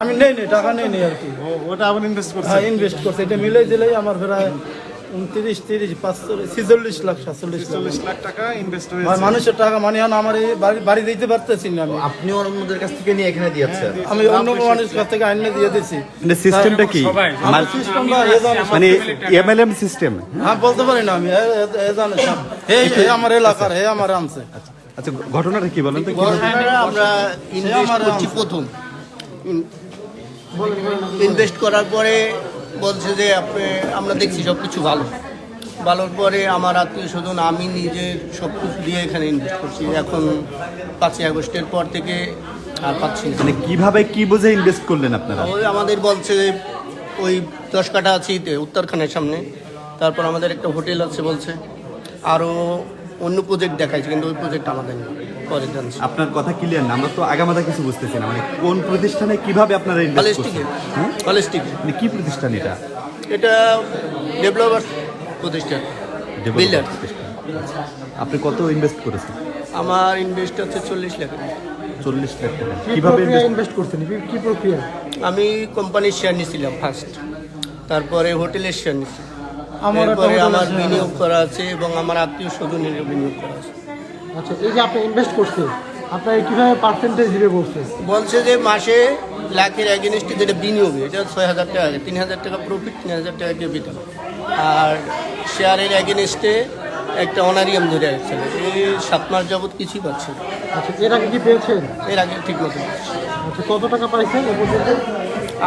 আমি নেই নেই টাকা নেই নেই আর কি। ওটা আবার ইনভেস্ট করছে? হ্যাঁ ইনভেস্ট করছে। এটা মিলাই দিলেই আমার প্রায় উনত্রিশ তিরিশ পাঁচচল্লিশ ছিচল্লিশ লাখ সাতচল্লিশ লাখ। চল্লিশ লাখ টাকা ইনভেস্ট ভাই, হয়েছে মানুষের টাকা মানে এখন আমার এই বাড়ি বাড়ি দিতে পারতেছি না আমি। আপনি অন্যদের কাছ থেকে নিয়ে এখানে দিয়েছেন? আমি অন্য মানুষের কাছ থেকে আইনে দিয়ে দিচ্ছি মানে সিস্টেমটা কি? আমার সিস্টেমটা মানে এমএলএম সিস্টেম হ্যাঁ বলতে পারি না আমি। এ- জানে সব। হে আমার এলাকার হে আমার আনছে। আচ্ছা ঘটনাটা কি বলেন তো? ঘটনাটা আমরা ইনভেস্ট করছি প্রথম। ইনভেস্ট করার পরে বলছে যে আপনি আমরা দেখছি সব কিছু ভালো। ভালোর পরে আমার আত্মীয় স্বজন আমি নিজে সব কিছু দিয়ে এখানে ইনভেস্ট করছি। এখন পাঁচই আগস্টের পর থেকে আর পাচ্ছি না। মানে কীভাবে কি বুঝে ইনভেস্ট করলেন আপনারা? ওই আমাদের বলছে যে ওই দশ কাঠা আছে উত্তরখানের সামনে। তারপর আমাদের একটা হোটেল আছে বলছে। আরও অন্য প্রজেক্ট দেখাইছে কিন্তু ওই প্রজেক্ট আমাদের না পরে জানছি। আপনার কথা ক্লিয়ার না আমরা তো আগামাথা কিছু বুঝতেছি না। মানে কোন প্রতিষ্ঠানে কীভাবে আপনারা ইনভেস্ট কলেজটিকে করছেন? হ্যাঁ? মানে কি প্রতিষ্ঠান এটা? এটা ডেভেলপার প্রতিষ্ঠান বিল্ডার আপনি কত ইনভেস্ট করেছেন? আমার ইনভেস্ট হচ্ছে চল্লিশ লাখ চল্লিশ লাখ টাকা। কীভাবে ইনভেস্ট করছেন? কি প্রক্রিয়া? আমি কোম্পানির শেয়ার নিয়েছিলাম ফার্স্ট তারপরে হোটেলের শেয়ার নিয়েছি আমার বিনিয়োগ করা আছে এবং আমার আত্মীয় স্বজনের বিনিয়োগ করা আছে। আচ্ছা এই যে আপনি ইনভেস্ট করছেন আপনার কীভাবে পার্সেন্টেজ দিবে বলছে বলছে যে মাসে লাখের এগেনস্টে যেটা বিনিয়োগ এটা ছয় হাজার টাকা তিন হাজার টাকা প্রফিট তিন হাজার টাকা ক্যাপিটাল আর শেয়ারের এগেনস্টে একটা অনারিয়াম ধরে রাখছে। এই সাত মাস যাবত কিছুই পাচ্ছে না। আচ্ছা এর আগে কি পেয়েছেন? এর আগে ঠিক মতো আচ্ছা কত টাকা পাইছেন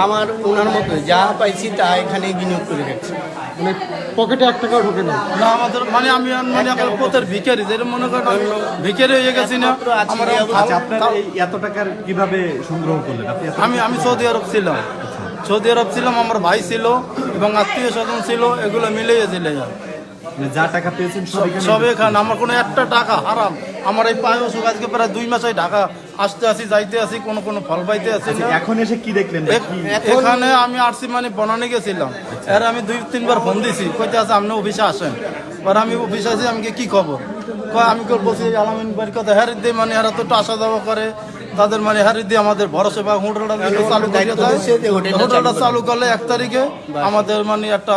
আমার ওনার মতো যা পাইছি তা এখানে বিনিয়োগ করে রাখছি মানে পকেটে এক টাকাও ঢোকে না? না আমাদের মানে আমি মানে এখন পোতের ভিখারি যেটা মনে করেন আমি ভিখারি হয়ে গেছি না আচ্ছা আপনার এত টাকার কীভাবে সংগ্রহ করলেন? আমি আমি সৌদি আরব ছিলাম। সৌদি আরব ছিলাম আমার ভাই ছিল এবং আত্মীয় স্বজন ছিল এগুলো মিলিয়ে দিলে। যায় মানে যা টাকা পেয়েছেন সব এখানে সব এখানে আমার কোনো একটা টাকা হারাম। আমার এই পায়ে অসুখ আজকে প্রায় দুই মাস ঢাকা আসতে আসি যাইতে আসি কোনো কোনো ফল পাইতে আসি আচ্ছা, না। এখন এসে কি দেখলেন এখানে আমি আরসি মানে বনানি গেছিলাম। এর আমি দুই তিনবার ফোন দিছি কইতে আছে আপনি অফিসে আসেন। এবার আমি অফিসে আছি আমি কি খবর? আমি কই বলছি আলামিন বাড়ির কথা হ্যাঁ দিয়ে মানে এরা তো আসা যাওয়া করে। তাদের মানে হ্যাঁ দিয়ে আমাদের ভরসা বা হোটেলটা চালু হোটেলটা চালু করলে এক তারিখে আমাদের মানে একটা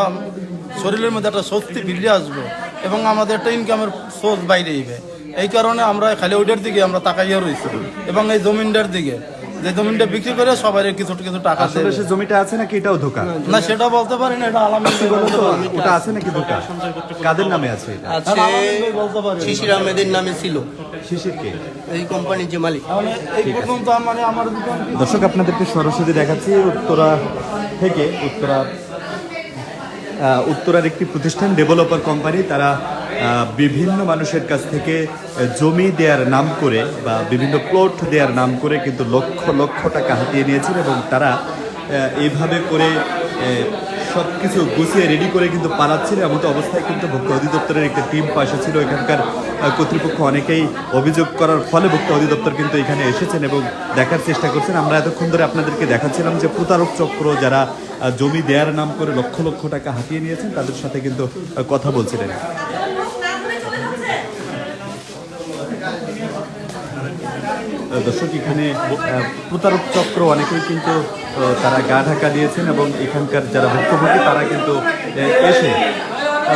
শরীরের মধ্যে একটা স্বস্তি ফিরে আসবে এবং আমাদের একটা ইনকামের সোর্স বাইরে আইবে এই কারণে আমরা খালি ওইটার দিকে আমরা তাকাইয়া রয়েছি এবং এই জমিনটার দিকে। যে জমিটা বিক্রি করে সবাই কিছু কিছু টাকা আসলে দেবে। সে জমিটা আছে নাকি এটাও ধোকা? না সেটা বলতে পারি না এটা আলামিন বলতে? পারি। ওটা আছে নাকি ধোকা? কাদের নামে আছে এটা? আছে আলামিন বলতে পারি শিশির আহমেদের নামে ছিল। শিশির কে এই কোম্পানির যে মালিক। এই পর্যন্ত মানে আমার দোকান দর্শক আপনাদেরকে সরাসরি দেখাচ্ছি উত্তরা থেকে উত্তরা উত্তরার একটি প্রতিষ্ঠান ডেভেলপার কোম্পানি তারা বিভিন্ন মানুষের কাছ থেকে জমি দেওয়ার নাম করে বা বিভিন্ন প্লট দেওয়ার নাম করে কিন্তু লক্ষ লক্ষ টাকা হাতিয়ে নিয়েছেন এবং তারা এইভাবে করে সব কিছু গুছিয়ে রেডি করে কিন্তু পালাচ্ছিল এমতো অবস্থায় কিন্তু ভোক্তা অধিদপ্তরের একটা টিম পাশে ছিল এখানকার কর্তৃপক্ষ অনেকেই অভিযোগ করার ফলে ভোক্তা অধিদপ্তর কিন্তু এখানে এসেছেন এবং দেখার চেষ্টা করছেন। আমরা এতক্ষণ ধরে আপনাদেরকে দেখাচ্ছিলাম যে প্রতারক চক্র যারা জমি দেয়ার নাম করে লক্ষ লক্ষ টাকা হাতিয়ে নিয়েছেন, তাদের সাথে কিন্তু কথা বলছিলেন। দর্শক এখানে প্রতারক চক্র অনেকেই কিন্তু তারা গা ঢাকা দিয়েছেন এবং এখানকার যারা ভুক্তভোগী তারা কিন্তু এসে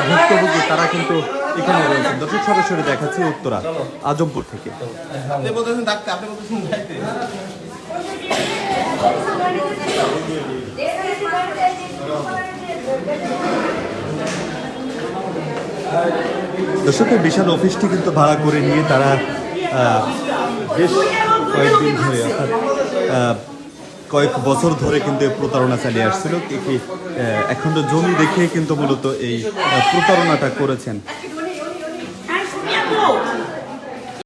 ভুক্তভোগী তারা কিন্তু এখানে রয়েছেন। দর্শক সরাসরি দেখাচ্ছি উত্তরা আজমপুর থেকে। দর্শকের বিশাল অফিসটি কিন্তু ভাড়া করে নিয়ে তারা বেশ কয়েকদিন ধরে, অর্থাৎ কয়েক বছর ধরে কিন্তু প্রতারণা চালিয়ে আসছিল কি এখন তো জমি দেখে কিন্তু মূলত এই প্রতারণাটা করেছেন boca!